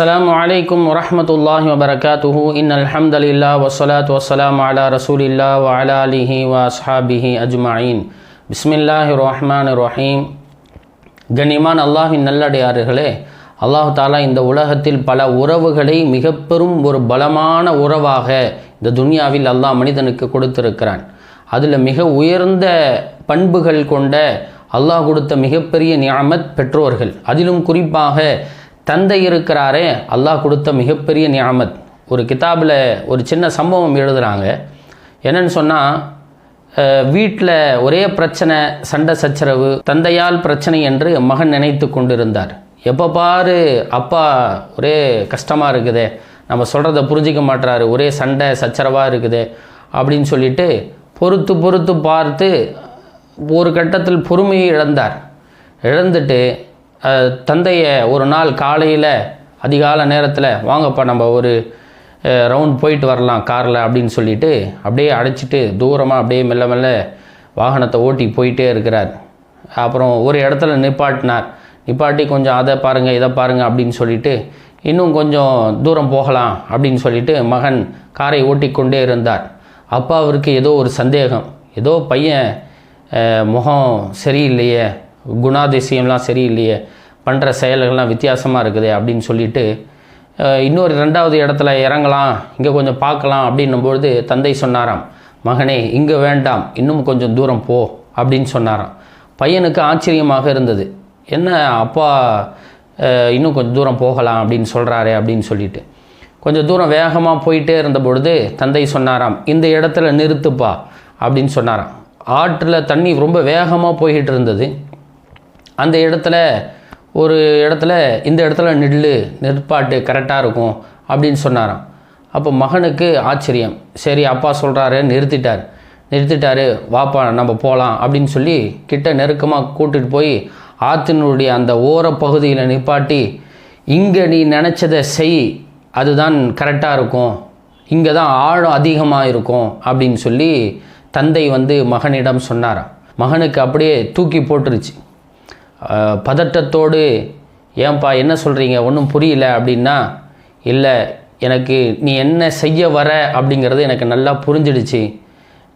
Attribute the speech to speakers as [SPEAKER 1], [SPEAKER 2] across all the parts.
[SPEAKER 1] السلام عليكم ورحمة الله وبركاته إن الحمد لله والصلاة والسلام على رسول الله وعلى آله وأصحابه أجمعين بسم الله الرحمن الرحيم கண்ணியமான அல்லாஹின் நல்லடியார்களே அல்லாஹ் தாலா இந்த உலகத்தில் பல உறவுகளை மிக பெரும் ஒரு பலமான உறவாக இந்த துனியாவில் அல்லாஹ் மனிதனுக்கு கொடுத்திருக்கிறான் அதில் மிக உயர்ந்த பண்புகள் கொண்ட அல்லாஹ் கொடுத்த மிகப்பெரிய நியாமத் பெற்றோர்கள் அதிலும் குறிப்பாக தந்தை இருக்கிறாரே அல்லாஹ் கொடுத்த மிகப்பெரிய நியாமத். ஒரு கிதாபில் ஒரு சின்ன சம்பவம் எழுதுகிறாங்க என்னன்னு சொன்னால் வீட்டில் ஒரே பிரச்சனை சண்டை சச்சரவு தந்தையால் பிரச்சனை என்று மகன் நினைத்து கொண்டிருந்தார். எப்போ பாரு அப்பா ஒரே கஷ்டமாக இருக்குதே. நம்ம சொல்கிறத புரிஞ்சிக்க மாட்டுறாரு ஒரே சண்டை சச்சரவாக இருக்குதே. அப்படின்னு சொல்லிட்டு பொறுத்து பொறுத்து பார்த்து ஒரு கட்டத்தில் பொறுமையை இழந்தார். இழந்துட்டு தந்தையை ஒரு நாள் காலையில் அதிகால நேரத்தில் வாங்கப்பா நம்ம ஒரு ரவுண்ட் போயிட்டு வரலாம் காரில் அப்படின்னு சொல்லிட்டு அப்படியே அடைச்சிட்டு தூரமாக அப்படியே மெல்ல மெல்ல வாகனத்தை ஓட்டி போயிட்டே இருக்கிறார். அப்புறம் ஒரு இடத்துல நிப்பாட்டினார். நிப்பாட்டி கொஞ்சம் அதை பாருங்கள் இதை பாருங்கள் அப்படின்னு சொல்லிட்டு இன்னும் கொஞ்சம் தூரம் போகலாம் அப்படின்னு சொல்லிட்டு மகன் காரை ஓட்டிக்கொண்டே இருந்தார். அப்பாவிற்கு ஏதோ ஒரு சந்தேகம். ஏதோ பையன் முகம் சரியில்லையே குணாதிசயம்லாம் சரியில்லையே பண்ணுற செயல்கள்லாம் வித்தியாசமாக இருக்குது அப்படின்னு சொல்லிட்டு இன்னொரு ரெண்டாவது இடத்துல இறங்கலாம் இங்கே கொஞ்சம் பார்க்கலாம் அப்படின்னும்பொழுது தந்தை சொன்னாராம் மகனே இங்கே வேண்டாம் இன்னும் கொஞ்சம் தூரம் போ அப்படின்னு சொன்னாராம். பையனுக்கு ஆச்சரியமாக இருந்தது. என்ன அப்பா இன்னும் கொஞ்சம் தூரம் போகலாம் அப்படின்னு சொல்கிறாரே அப்படின்னு சொல்லிட்டு. கொஞ்சம் தூரம் வேகமாக போயிட்டே இருந்த பொழுது தந்தை சொன்னாராம் இந்த இடத்துல நிறுத்துப்பா அப்படின்னு சொன்னாராம். ஆற்றில் தண்ணி ரொம்ப வேகமாக போய்கிட்டு இருந்தது. அந்த இடத்துல ஒரு இடத்துல இந்த இடத்துல நில்லு நிற்பாட்டு கரெக்டாக இருக்கும் அப்படின்னு சொன்னாராம். அப்போ மகனுக்கு ஆச்சரியம். சரி அப்பா சொல்கிறாரு நிறுத்திட்டார். நிறுத்திட்டாரு வாப்பா நம்ம போகலாம் அப்படின்னு சொல்லி கிட்ட நெருக்கமாக கூட்டிகிட்டு போய் ஆற்றினுடைய அந்த ஓர பகுதியில் நிப்பாட்டி இங்கே நீ நினச்சதை செய் அதுதான் கரெக்டாக இருக்கும். இங்கே தான் ஆழம் அதிகமாக இருக்கும் அப்படின்னு சொல்லி தந்தை வந்து மகனிடம் சொன்னாராம். மகனுக்கு அப்படியே தூக்கி போட்டுருச்சு. பதட்டத்தோடு ஏன்பா என்ன சொல்கிறீங்க ஒன்றும் புரியல அப்படின்னா இல்லை எனக்கு நீ என்ன செய்ய வர? அப்படிங்கிறது எனக்கு நல்லா புரிஞ்சிடுச்சு.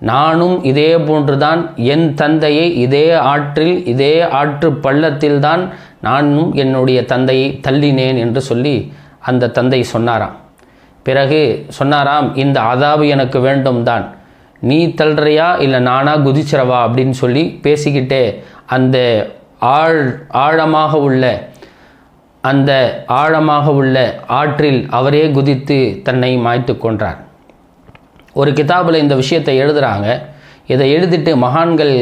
[SPEAKER 1] நானும் இதே போன்று தான் என் தந்தையை இதே ஆற்றில் இதே ஆற்று பள்ளத்தில் தான் நானும் என்னுடைய தந்தையை தள்ளினேன் என்று சொல்லி அந்த தந்தை சொன்னாராம். பிறகு சொன்னாராம் இந்த அதாவு எனக்கு வேண்டும் தான். நீ தள்ளுறியா? இல்லை நானாக குதிச்சிரவா அப்படின்னு சொல்லி பேசிக்கிட்டே அந்த ஆழ் ஆழமாக உள்ள அந்த ஆழமாக உள்ள ஆற்றில் அவரே குதித்து தன்னை மாய்த்து கொன்றார். ஒரு கிதாபில் இந்த விஷயத்தை எழுதுகிறாங்க இதை எழுதிட்டு மகான்கள்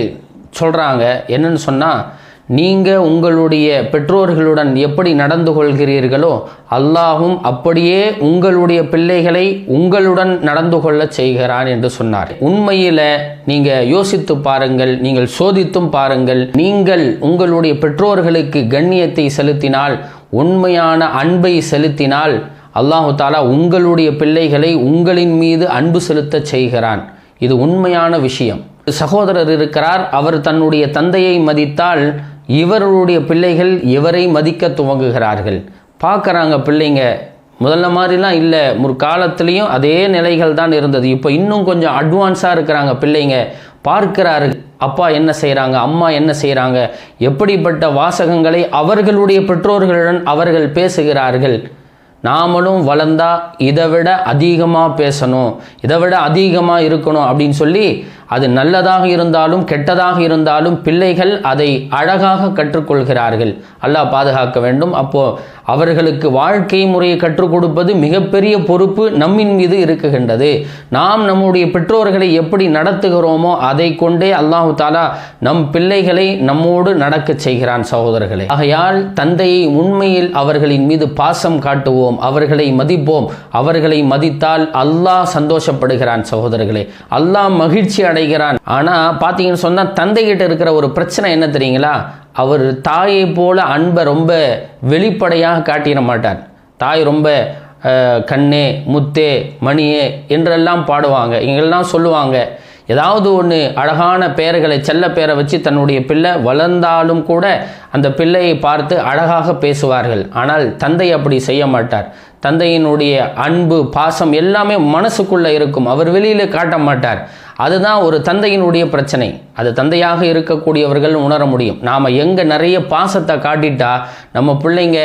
[SPEAKER 1] சொல்கிறாங்க என்னன்னு சொன்னால் நீங்கள் உங்களுடைய பெற்றோர்களுடன் எப்படி நடந்து கொள்கிறீர்களோ அல்லாஹும் அப்படியே உங்களுடைய பிள்ளைகளை உங்களுடன் நடந்து கொள்ளச் செய்கிறான் என்று சொன்னார். உண்மையில் நீங்கள் யோசித்து பாருங்கள் நீங்கள் சோதித்தும் பாருங்கள் நீங்கள் உங்களுடைய பெற்றோர்களுக்கு கண்ணியத்தை செலுத்தினால் உண்மையான அன்பை செலுத்தினால் அல்லாஹு தாலா உங்களுடைய பிள்ளைகளை உங்களின் மீது அன்பு செலுத்தச் செய்கிறான். இது உண்மையான விஷயம். சகோதரர் இருக்கிறார் அவர் தன்னுடைய தந்தையை மதித்தால் இவருடைய பிள்ளைகள் இவரை மதிக்க துவங்குகிறார்கள். பார்க்குறாங்க பிள்ளைங்க முதல்ல மாதிரிலாம் இல்லை. முற்காலத்துலேயும் அதே நிலைகள் தான் இருந்தது. இப்போ இன்னும் கொஞ்சம் அட்வான்ஸாக இருக்கிறாங்க பிள்ளைங்க. பார்க்கிறாரு அப்பா என்ன செய்கிறாங்க அம்மா என்ன செய்கிறாங்க எப்படிப்பட்ட வாசகங்களை அவர்களுடைய பெற்றோர்களுடன் அவர்கள் பேசுகிறார்கள். நாமளும் வளர்ந்தா இதை விட அதிகமாக பேசணும் இதை விட அதிகமாக இருக்கணும் அப்படின்னு சொல்லி அது நல்லதாக இருந்தாலும் கெட்டதாக இருந்தாலும் பிள்ளைகள் அதை அழகாக கற்றுக்கொள்கிறார்கள். அல்லாஹ் பாதுகாக்க வேண்டும். அப்போ அவர்களுக்கு வாழ்க்கை முறையை கற்றுக் கொடுப்பது மிகப்பெரிய பொறுப்பு நம்மின் மீது இருக்குகின்றது. நாம் நம்முடைய பெற்றோர்களை எப்படி நடத்துகிறோமோ அதை கொண்டே அல்லாஹு தாலா நம் பிள்ளைகளை நம்மோடு நடக்கச் செய்கிறான் சகோதரர்களே. ஆகையால் தந்தையை உண்மையில் அவர்களின் மீது பாசம் காட்டுவோம் அவர்களை மதிப்போம். அவர்களை மதித்தால் அல்லாஹ் சந்தோஷப்படுகிறான் சகோதரர்களே. அல்லாஹ் மகிழ்ச்சி அடைகிறான். ஆனால் பார்த்தீங்கன்னு சொன்னா தந்தைகிட்ட இருக்கிற ஒரு பிரச்சனை என்ன தெரியுங்களா? அவர் தாயை போல அன்பை ரொம்ப வெளிப்படையாக காட்டிட மாட்டார். தாய் ரொம்ப கண்ணே முத்தே மணியே என்றெல்லாம் பாடுவாங்க. இங்கெல்லாம் சொல்லுவாங்க ஏதாவது ஒன்று அழகான பெயர்களை செல்ல பெயரை வச்சு தன்னுடைய பிள்ளை வளர்ந்தாலும் கூட அந்த பிள்ளையை பார்த்து அழகாக பேசுவார்கள். ஆனால் தந்தை அப்படி செய்ய மாட்டார். தந்தையினுடைய அன்பு பாசம் எல்லாமே மனசுக்குள்ளே இருக்கும். அவர் வெளியில் காட்ட மாட்டார். அதுதான் ஒரு தந்தையினுடைய பிரச்சனை. அது தந்தையாக இருக்கக்கூடியவர்கள் உணர முடியும். நாம் எங்கே நிறைய பாசத்தை காட்டிட்டா நம்ம பிள்ளைங்க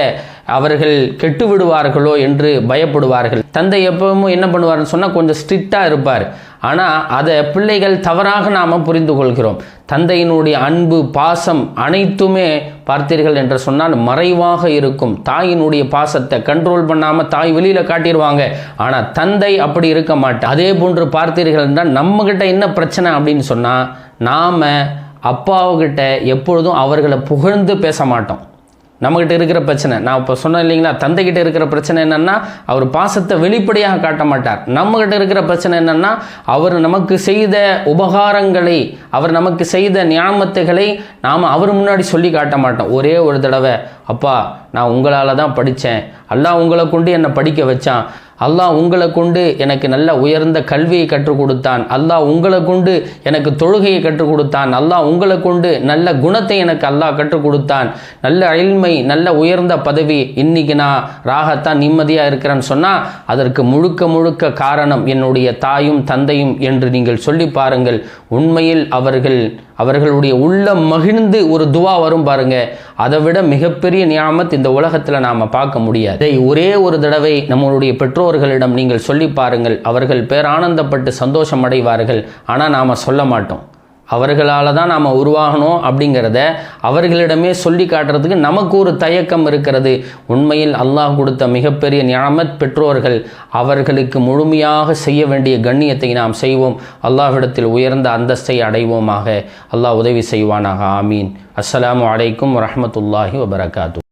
[SPEAKER 1] அவர்கள் கெட்டு விடுவார்களோ என்று பயப்படுவார்கள். தந்தை எப்பவும் என்ன பண்ணுவார்னு சொன்னால் கொஞ்சம் ஸ்ட்ரிக்டாக இருப்பார். ஆனால் அதை பிள்ளைகள் தவறாக நாம் புரிந்து கொள்கிறோம் தந்தையினுடைய அன்பு பாசம் அனைத்துமே பார்த்தீர்கள் என்று சொன்னால் மறைவாக இருக்கும். தாயினுடைய பாசத்தை கண்ட்ரோல் பண்ணாமல் தாய் வெளியில் காட்டிடுவாங்க ஆனால் தந்தை அப்படி இருக்க மாட்டேன் அதே போன்று பார்த்தீர்கள் என்றால் நம்மக்கிட்ட என்ன பிரச்சனை அப்படின்னு சொன்னால் நாம் அப்பாவுக்கிட்ட எப்பொழுதும் அவர்களை புகழ்ந்து பேச மாட்டோம். நம்மக்கிட்ட இருக்கிற பிரச்சனை. நான் இப்போ சொன்னேன் இல்லைங்களா தந்தைகிட்ட இருக்கிற பிரச்சனை என்னென்னா அவர் பாசத்தை வெளிப்படையாக காட்ட மாட்டார். நம்மகிட்ட இருக்கிற பிரச்சனை என்னென்னா அவர் நமக்கு செய்த உபகாரங்களை அவர் நமக்கு செய்த ஞாபகத்துகளை நாம் அவர் முன்னாடி சொல்லி காட்ட மாட்டோம். ஒரே ஒரு தடவை அப்பா நான் உங்களால் தான் படித்தேன் அல்லாஹ் உங்களை கொண்டு என்னை படிக்க வச்சான். அல்லாஹ் உங்களை கொண்டு எனக்கு நல்ல உயர்ந்த கல்வியை கற்றுக் கொடுத்தான். அல்லாஹ் உங்களை கொண்டு எனக்கு தொழுகையை கற்றுக் கொடுத்தான். அல்லாஹ் உங்களை கொண்டு நல்ல குணத்தை எனக்கு அல்லாஹ் கற்றுக் கொடுத்தான். நல்ல அயல்மை நல்ல உயர்ந்த பதவி இன்னைக்கு நான் ராகத்தான் நிம்மதியாக இருக்கிறேன்னு சொன்னால் அதற்கு முழுக்க முழுக்க காரணம் என்னுடைய தாயும் தந்தையும் என்று நீங்கள் சொல்லி பாருங்கள். உண்மையில் அவர்கள் அவர்களுடைய உள்ளம் மகிழ்ந்து ஒரு துவா வரும் பாருங்க. அதை விட மிகப்பெரிய நியாமத் இந்த உலகத்தில் நாம் பார்க்க முடியாது. இதை ஒரே ஒரு தடவை நம்மளுடைய பெற்றோர்களிடம் நீங்கள் சொல்லி பாருங்கள். அவர்கள் பேரானந்தப்பட்டு சந்தோஷம் அடைவார்கள் ஆனால் நாம் சொல்ல மாட்டோம். அவர்களால் தான் நாம் உருவாகணும் அப்படிங்கிறத அவர்களிடமே சொல்லி காட்டுறதுக்கு நமக்கு ஒரு தயக்கம் இருக்கிறது. உண்மையில் அல்லாஹ் கொடுத்த மிகப்பெரிய ஞாமத் பெற்றோர்கள் அவர்களுக்கு முழுமையாக செய்ய வேண்டிய கண்ணியத்தை நாம் செய்வோம். அல்லாஹ்விடத்தில் உயர்ந்த அந்தஸ்தை அடைவோமாக. அல்லாஹ் உதவி செய்வானாக. ஆமீன். அஸ்ஸலாமு அலைக்கும் வரமத்துல்லாஹி வபரகாத்து.